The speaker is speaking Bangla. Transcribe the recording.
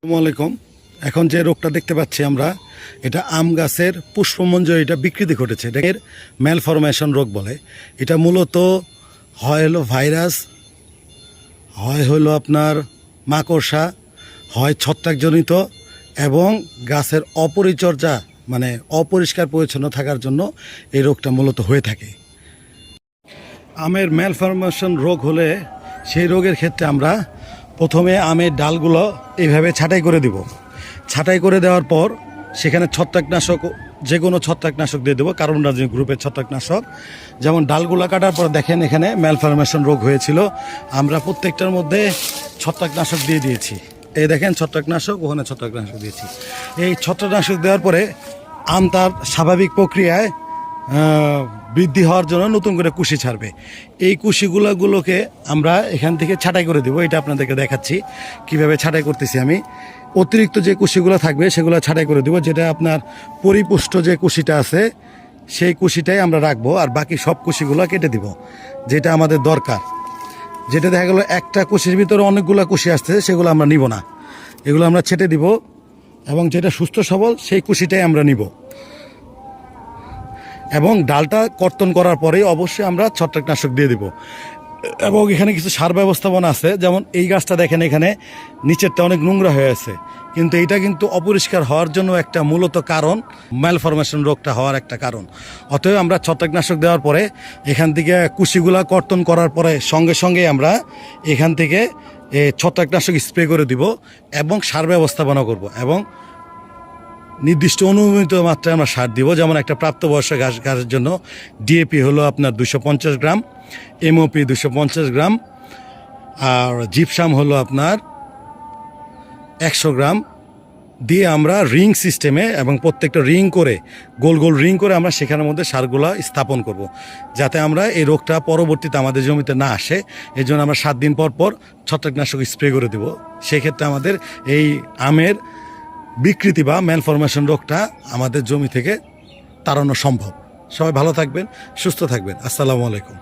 আসসালামু আলাইকুম এখন যে রোগটা দেখতে পাচ্ছি আমরা, এটা আম গাছের পুষ্পমঞ্জ এটা বিকৃতি ঘটেছে। এটা এর ম্যালফরমেশন রোগ বলে। এটা মূলত হয় হলো ভাইরাস, হয় হলো আপনার মাকড়সা, হয় ছত্রাকজনিত এবং গাছের অপরিচর্যা মানে অপরিষ্কার পরিচ্ছন্ন থাকার জন্য এই রোগটা মূলত হয়ে থাকে। আমের ম্যালফরমেশন রোগ হলে সেই রোগের ক্ষেত্রে আমরা প্রথমে আমের ডালগুলো এইভাবে ছাঁটাই করে দিব। ছাঁটাই করে দেওয়ার পর সেখানে ছত্রাকনাশক যে কোনো ছত্রাকনাশক দিয়ে দেবো কার্বন রাজি গ্রুপের ছত্রাকনাশক। যেমন ডালগুলো কাটার পর দেখেন এখানে ম্যালফরমেশন রোগ হয়েছিল। আমরা প্রত্যেকটার মধ্যে ছত্রাকনাশক দিয়ে দিয়েছি। এই দেখেন ছত্রাকনাশক, ওখানে ছত্রাকনাশক দিয়েছি। এই ছত্রাকনাশক দেওয়ার পরে আম তার স্বাভাবিক প্রক্রিয়ায় বৃদ্ধি হওয়ার জন্য নতুন করে কুশি ছাড়বে। এই কুশিগুলোগুলোকে আমরা এখান থেকে ছাঁটাই করে দেবো। এটা আপনাদেরকে দেখাচ্ছি। কীভাবে ছাঁটাই করতেছি আমি। অতিরিক্ত যে কুশিগুলো থাকবে, সেগুলো ছাঁটাই করে দেবো। যেটা আপনার পরিপুষ্ট যে কুশিটা আছে, সেই কুশিটাই আমরা রাখব আর বাকি সব কুশিগুলো কেটে দিব, যেটা আমাদের দরকার। যেটা দেখা গেলো, একটা কুশির ভিতরে অনেকগুলো কুশি আসছে, সেগুলো আমরা নিব না। এগুলো আমরা ছেটে দিব এবং যেটা সুস্থ সবল, সেই কুশিটাই আমরা নিব। এবং ডালটা কর্তন করার পরেই অবশ্যই আমরা ছত্রাকনাশক দিয়ে দিব। এবং এখানে কিছু সার ব্যবস্থাপনা আছে, যেমন এই গাছটা দেখেন এখানে নিচেরটা অনেক নোংরা হয়ে আছে। কিন্তু এটা কিন্তু অপরিষ্কার হওয়ার জন্য একটা মূলত কারণ ম্যালফরমেশন রোগটা হওয়ার একটা কারণ। অতএব আমরা ছত্রাকনাশক দেওয়ার পরে এখান থেকে কুশিগুলা কর্তন করার পরে সঙ্গে সঙ্গে আমরা এখান থেকে ছত্রাকনাশক স্প্রে করে দিব এবং সার ব্যবস্থাপনা করব এবং নির্দিষ্ট অনুমোদিত মাত্রায় আমরা সার দিব, যেমন একটা প্রাপ্তবয়স্ক গাছ গাছের জন্য ডিএপি হলো আপনার দুশো পঞ্চাশ গ্রাম এমওপি দুশো পঞ্চাশ গ্রাম, আর জিপসাম হলো আপনার একশো গ্রাম দিয়ে আমরা রিং সিস্টেমে এবং প্রত্যেকটা রিং করে, গোল গোল রিং করে আমরা সেখানের মধ্যে সারগুলো স্থাপন করব। যাতে আমরা এই রোগটা পরবর্তীতে আমাদের জমিতে না আসে এই জন্য আমরা সাত দিন পর পর ছত্রাকনাশক স্প্রে করে দেব সেক্ষেত্রে আমাদের এই আমের বিকৃতি বা ম্যালফরমেশন রোগটা আমাদের জমি থেকে তাড়ানো সম্ভব। সবাই ভালো থাকবেন, সুস্থ থাকবেন। আসসালামু আলাইকুম।